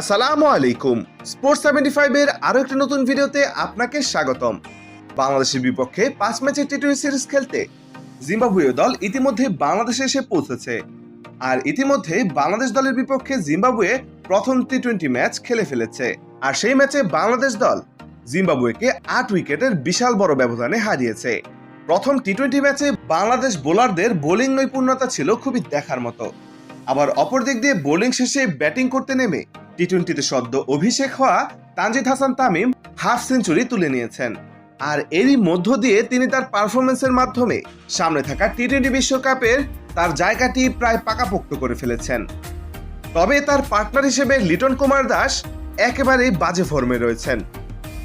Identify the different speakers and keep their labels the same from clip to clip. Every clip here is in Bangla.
Speaker 1: আসসালামু আলাইকুম। স্পোর্টস সেভেন্টি ফাইভের আরও একটি নতুন ভিডিওতে আপনাকে স্বাগতম। বাংলাদেশের বিপক্ষে পাঁচ ম্যাচের টি টোয়েন্টি সিরিজ খেলতে জিম্বাবুয়ে দল ইতিমধ্যে বাংলাদেশে এসে পৌঁছেছে। আর ইতিমধ্যে বাংলাদেশ দলের বিপক্ষে জিম্বাবুয়ে প্রথম টি টোয়েন্টি ম্যাচ খেলে ফেলেছে। আর সেই ম্যাচে বাংলাদেশ দল জিম্বাবুয়েকে আট উইকেটের বিশাল বড় ব্যবধানে হারিয়েছে। প্রথম টি টোয়েন্টি ম্যাচে বাংলাদেশ বোলারদের বোলিং নৈপুণ্যতা ছিল খুবই দেখার মতো। আবার অপর দিক দিয়ে বোলিং শেষে ব্যাটিং করতে নেমে টি টোয়েন্টিতে সদ্য অভিষেক হওয়া তানজিদ হাসান তামিম হাফ সেঞ্চুরি তুলে নিয়েছেন। আর এরই মধ্য দিয়ে তিনি তার পারফরমেন্সের মাধ্যমে সামনে থাকা টি টোয়েন্টি বিশ্বকাপের তার জায়গাটি প্রায় পাকাপোক্ত করে ফেলেছেন। তবে তার পার্টনার হিসেবে লিটন কুমার দাস একেবারেই বাজে ফর্মে রয়েছেন।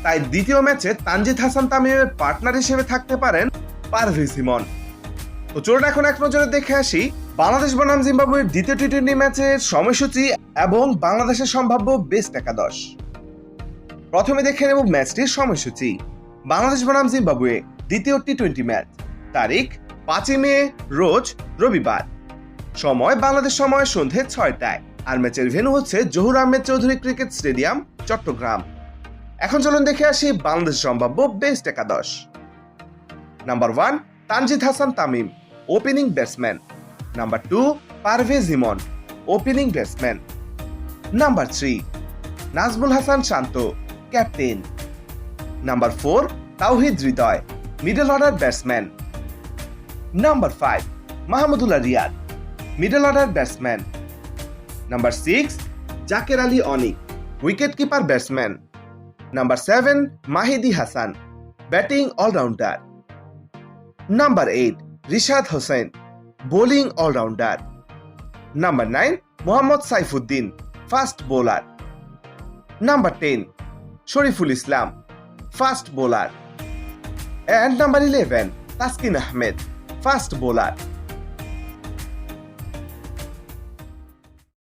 Speaker 1: তাই দ্বিতীয় ম্যাচে তানজিদ হাসান তামিমের পার্টনার হিসেবে থাকতে পারেন পারভেজ ইমন তো চলুন এখন এক নজরে দেখে আসি বাংলাদেশ বনাম জিম্বাবুয়ের দ্বিতীয় টি টোয়েন্টি ম্যাচের সময়সূচি এবং বাংলাদেশের সম্ভাব্য বেস্ট একাদশ। প্রথমে দেখে নেব ম্যাচটির সময়সূচি। বাংলাদেশ বনাম জিম্বাবুয়ে দ্বিতীয় টি টোয়েন্টি ম্যাচ, তারিখ পাঁচই মে, রোজ রবিবার। সময় বাংলাদেশ সময় সন্ধে ছয়টায়। আর ম্যাচের ভেন্যু হচ্ছে জহুর আহমেদ চৌধুরী ক্রিকেট স্টেডিয়াম, চট্টগ্রাম। এখন চলুন দেখে আসি বাংলাদেশ সম্ভাব্য বেস্ট একাদশ। Number one Tanzid Hasan Tamim opening batsman number two Parvez Emon opening batsman number three Najmul Hasan Shanto captain number four Towhid Hridoy middle order batsman number five Mahmudullah Riyad middle order batsman number six Jaker Ali Anik wicket keeper batsman number seven Mehidy Hasan batting allrounder number eight Rishad Hossain bowling allrounder. Number nine, Mohammad Saifuddin, fast bowler. Number ten, Shoriful Islam, fast bowler. And number eleven, Taskin Ahmed, fast bowler.